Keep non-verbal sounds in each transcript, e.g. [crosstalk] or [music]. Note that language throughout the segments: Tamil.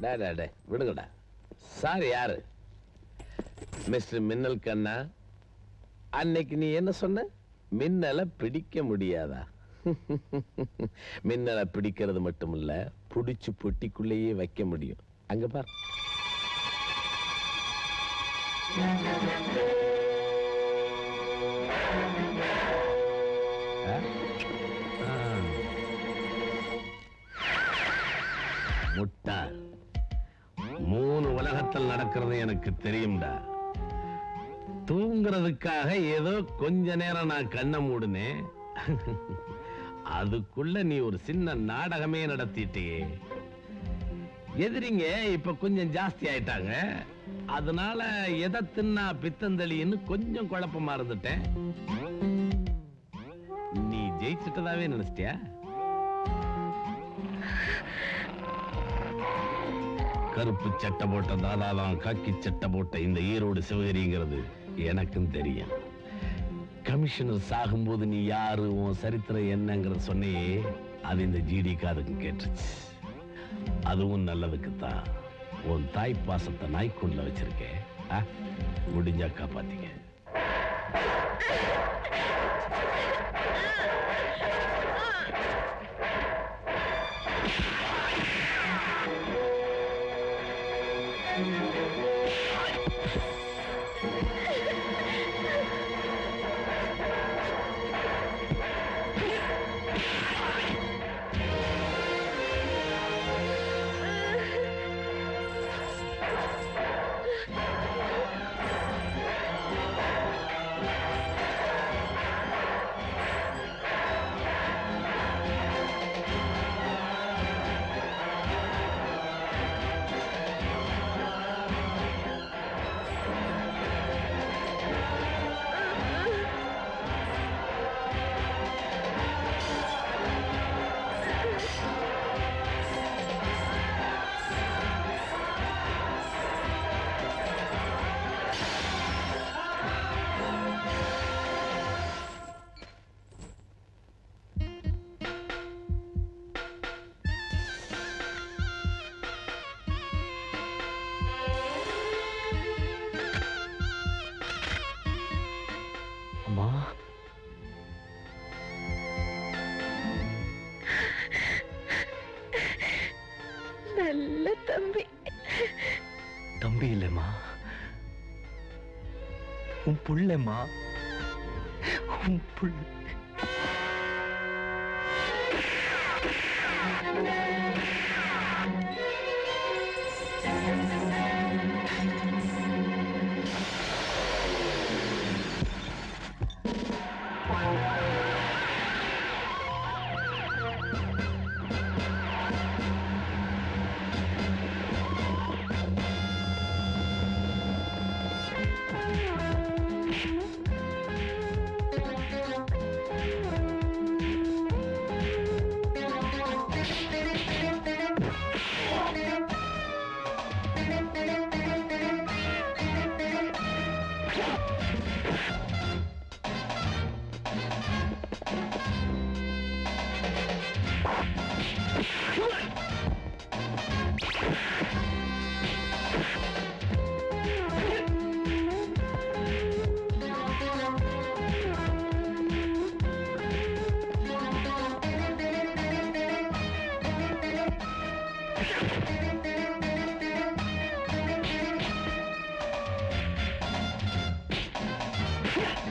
டே டே டே விடுங்கடா. சார் யாரு? மிஸ்டர் மின்னல் கண்ணா. அன்னைக்கு நீ என்ன சொன்ன? மின்னலை பிடிக்க முடியாதா? [laughs] மின்னலை பிடிக்கிறது மட்டும் இல்ல புடிச்சு பொட்டிக்குள்ளேயே வைக்க முடியும். அங்க பார். முட்டா. ஆ. நடக்கிறது எனக்கு தெரியும்டா. தூங்குறதுக்காக ஏதோ கொஞ்ச நேரம் நான் கண்ணை மூடுனேன். அதுக்குள்ள நீ ஒரு சின்ன நாடகமே நடத்திட்டியே. எதிரிங்க இப்ப கொஞ்சம் ஜாஸ்தி ஆயிட்டாங்க. அதனால எதை தின்னா பித்தந்தளின்னு கொஞ்சம் குழப்பமா இருந்துட்டேன். நீ ஜெயிச்சிட்டதாவே நினைச்சிட்டியா? கருப்பு சட்டை போட்ட தாதாலாம் காக்கி சட்டை போட்ட இந்த ஈரோடு சிவகிரிங்கிறது எனக்கும் தெரியும். கமிஷனர் சாகும்போது நீ யாரு உன் சரித்திரம் என்னங்கிறத சொன்னையே அது இந்த ஜிடி காதுக்கு கேட்டுச்சு. அதுவும் நல்லதுக்கு தான் உன் தாய் பாசத்தை நாய்க்குள்ள வச்சிருக்கேன் ஆ? முடிஞ்சா காப்பாத்திக்க. இல்லைம்மா உன் புள்ளம்மா உன் புள்ள Yeah. [laughs]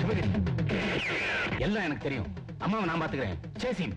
சிவகிரி எல்லாம் எனக்கு தெரியும். அம்மாவை நான் பாத்துக்கிறேன் சேசின்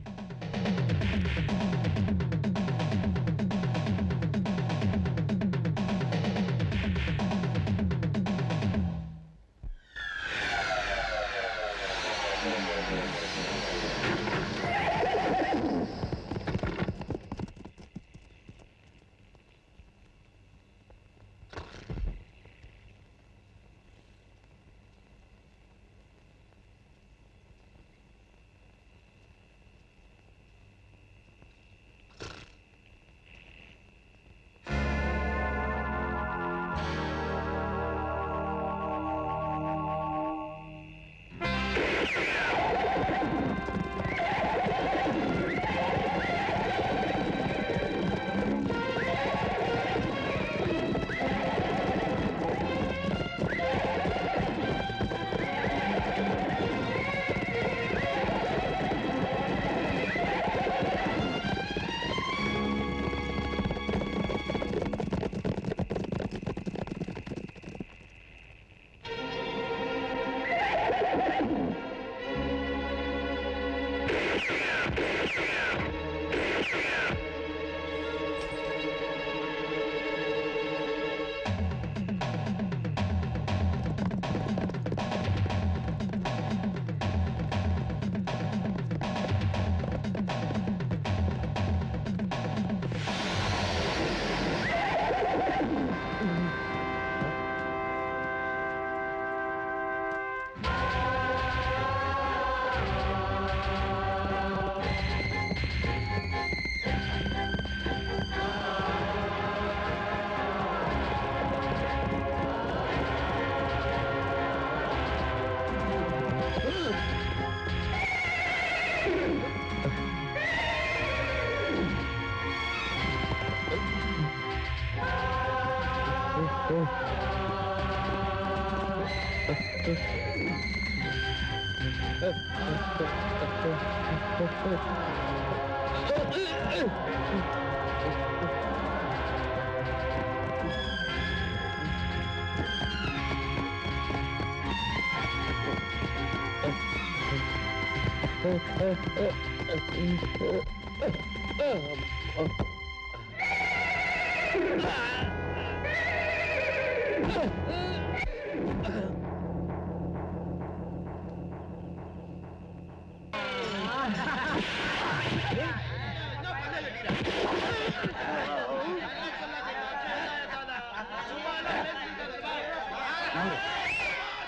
Ah!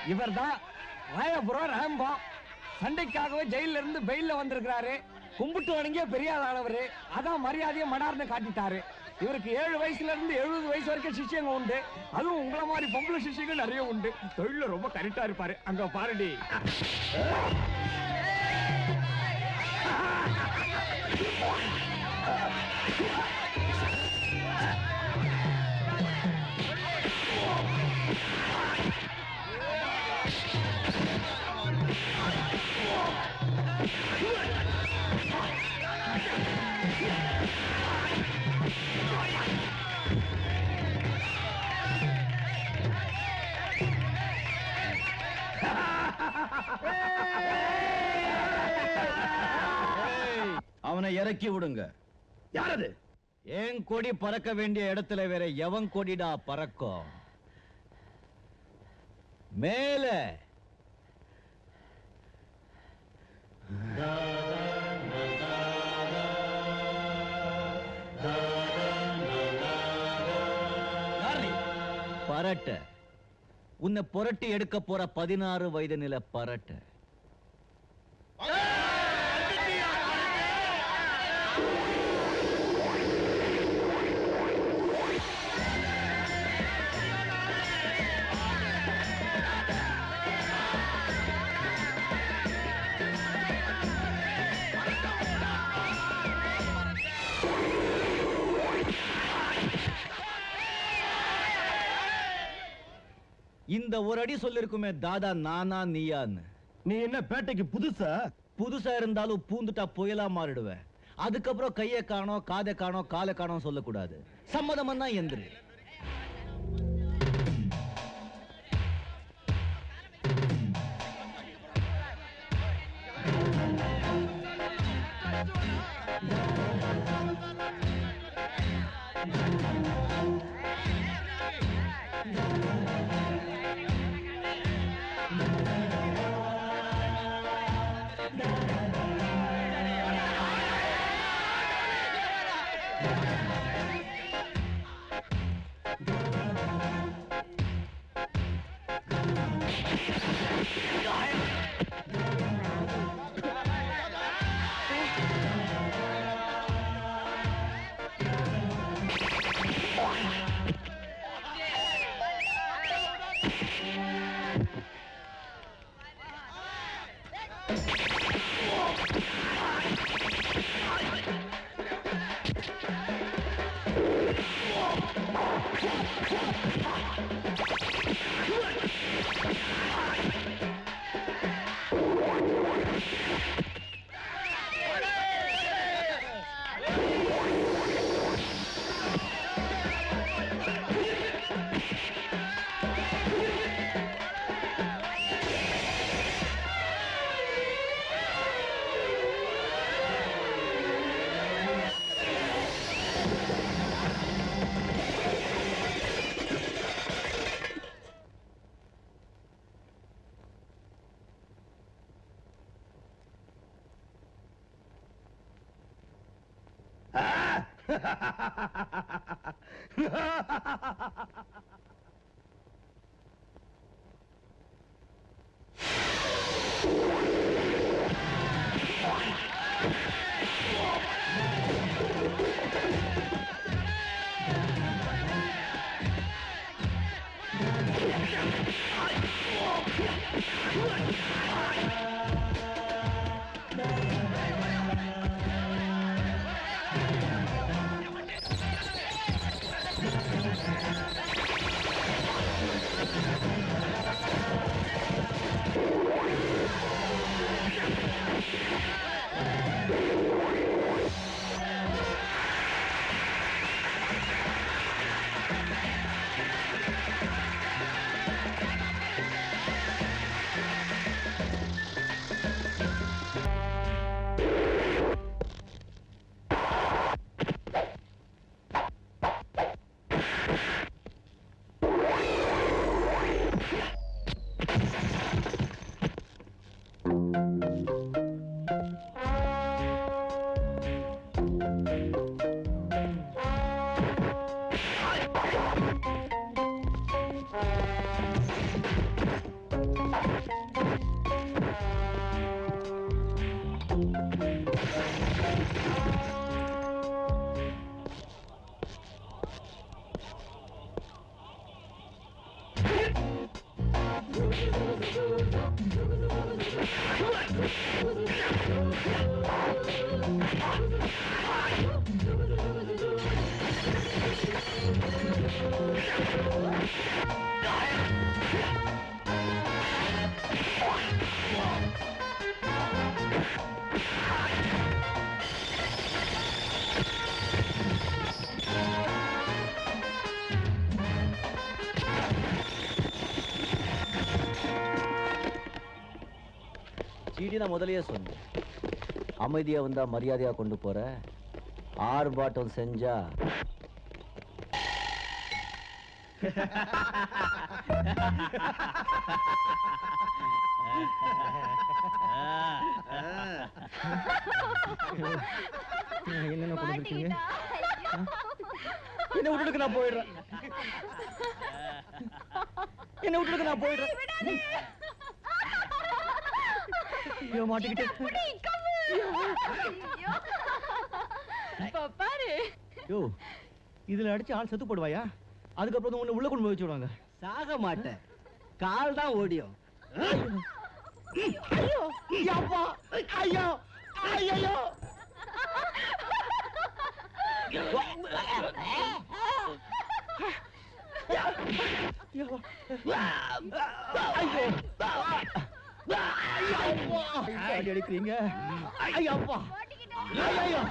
இவர்தான் ராயபுரம் ராம்போ. சண்டைக்காகவே ஜெயில இருந்து பெயில்ல வந்திருக்கிறாரு. கும்பிட்டு வணங்கிய பெரியாதானவர் அதான் மரியாதையை மடார்னு காட்டிட்டாரு. இவருக்கு ஏழு வயசுல இருந்து எழுபது வயசு வரைக்கும் சிஷ்யங்க உண்டு. அதுவும் உங்களை மாதிரி பொம்பளை சிஷ்யங்கள் நிறைய உண்டு. தொழில ரொம்ப கரெக்டா இருப்பாரு. அங்க பாருடி. அவனை [laughs] இறக்கி விடுங்க. யாரது? ஏன் கொடி பறக்க வேண்டிய இடத்துல வேற எவன் கொடிடா பறக்கும் மேல. பரட்ட. உன்னை புரட்டி எடுக்க போற பதினாறு வயது நில பரட்ட. ஒரு அடி சொல்லிருக்குமே தாதா நானா நீயான்னு. நீ என்ன பேட்டைக்கு புதுசா? புதுசா இருந்தாலும் பூந்துட்டா புயலா மாறிடுவேன். அதுக்கப்புறம் கையை காணோம் காதை காணோம் காலை காணோம் சொல்லக்கூடாது. சம்மதம் தான் எந்திரு. Thank you. You're முதல்லயே சொன்னேன் அமைதியா வந்தா மரியாதையா கொண்டு போற? ஆர்ப்பாட்டம் செஞ்சா. என்னென்ன கொண்டு வந்திருக்கீங்க? என்ன விட்டுட்டு நான் போயிடுறேன். என்ன விட்டுட்டு நான் போயிடுறேன். ஐயோ மாட்டிக்கிட்டே. பாரு. யோ இதுல அடிச்சு ஆள் செத்து போடுவாயா? அதுக்கப்புறம் உன்னை உள்ள கொண்டு போய் வச்சு விடுவாங்க. சாக மாட்டேன். கால் தான் ஓடியும். ஐயோ. அப்பா ஐயோ. ஐயோ. அடி அடிக்கிறீங்க. ஐயோ அப்பா. ஐயோ.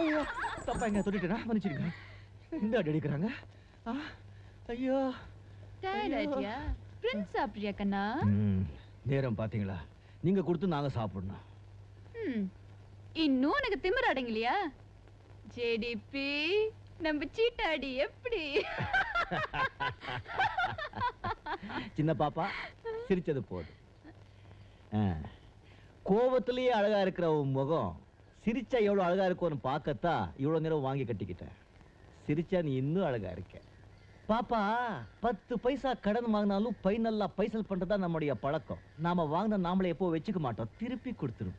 ஐயோ. தப்பாங்க தொட்டுட்டேனா மன்னிச்சிடுங்க. இந்த அடி அடிக்கிறாங்க. ஐயோ. டயர்டாயிட்டியா பிரின்ஸ் சாப்பிட்றியா கண்ணா? ம், நேரம் பாத்தீங்களா நீங்க கொடுத்து நாங்க சாப்பிடணும். ம். இன்னும் எனக்கு திமிர் அடங்கலையா? ஜேடிபி நம்ம சீட்டாடி எப்படி? [laughs] சின்ன பாப்பா சிரிச்சது போதும். ஆ, கோவத்திலேயே அழகா இருக்கிற உன் முகம் சிரிச்சா எவ்வளவு அழகா இருக்கும்னு பார்க்கத்தான் இவ்வளவு நேரம் வாங்கி கட்டிக்கிட்டேன் சிரிச்சா நீ இன்னும் அழகா இருக்க. பாப்பா பத்து பைசா கடன் வாங்கினாலும் பை நல்லா பைசல் பண்றதா நம்முடைய பழக்கம். நாம வாங்கின நாமளே எப்போ வச்சுக்க மாட்டோம். திருப்பி கொடுத்துரும்.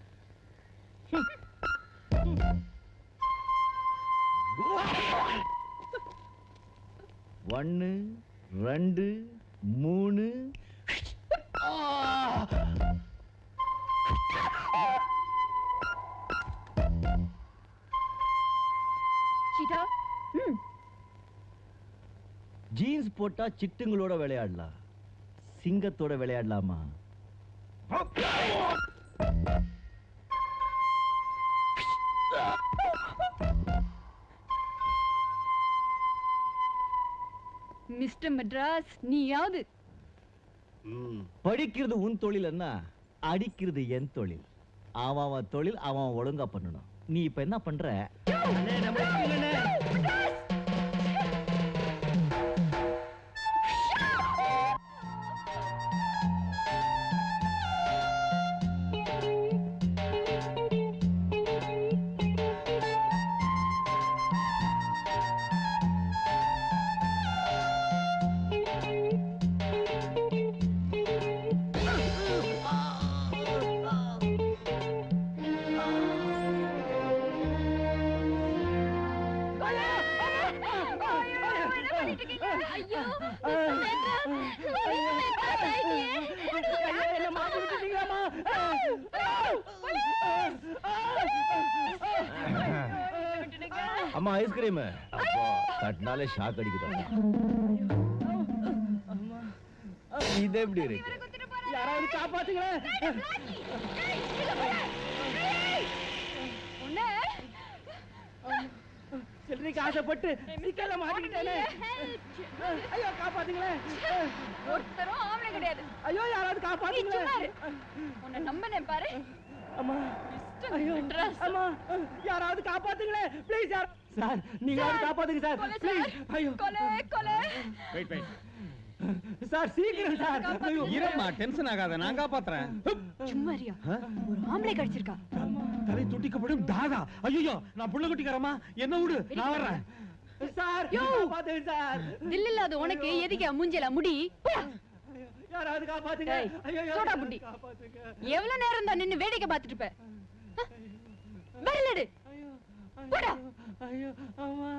[laughs] ஒன்னு ரெண்டு மூணு. ம். ஜீன்ஸ் போட்டா சிட்டுங்களோட விளையாடலாம். சிங்கத்தோட விளையாடலாமா? மிஸ்டர் மெட்ராஸ் நீயாவது? படிக்கிறது உன் தொழில் என்ன? அடிக்கிறது என் தொழில். அவன் தொழில் அவன் அவன் ஒழுங்கா பண்ணணும். நீ இப்ப என்ன பண்ற? அம்மா ஐஸ்கிரீம் தட்டினாலே ஷாக் அடிக்குது. இது எப்படி இருக்கு? யாராவது காப்பாத்துங்களேன் சில்லறைக்கு ஆசைப்பட்டு சிக்கல மாட்டிக்கிட்டேனே. ஐயோ காப்பாத்துங்களேன் ஒருத்தரும் ஆம்பளை கிடையாது. ஐயோ யாராவது காப்பாத்துங்களேன். உன்னை நம்பினேன் பாரு. அம்மா. ஐயோ. அம்மா யாராவது காப்பாத்துங்களேன் ப்ளீஸ் யார் சார் நீங்களாவது காப்பாத்துங்க சார். Please sir. ஐயோ. கொலை கொலை. வெயிட் வெயிட் சார் சீக்கிரம் சார். ஐயோ. இரம்மா டென்ஷன் ஆகாத நான் காப்பாத்துறேன். சும்மா ஒரு ஆம்பளை கடிச்சிருக்கா. தலை துட்டிக்கப்படும் தாதா. ஐயோ நான் புள்ள குட்டிக்காரமா என்ன விடு நான் வர்றேன். சார். காப்பாத்துங்க சார். தில் இல்லாத உனக்கு எதுக்கு மூஞ்சல முடி? யாராவது காப்பாத்துங்க. ஐயோ சோடா புட்டி. எவ்வளவு நேரம் தான் நின்னு வேடிக்கை பார்த்துட்டு இருப்ப? வரலடு ஐயோ அம்மா.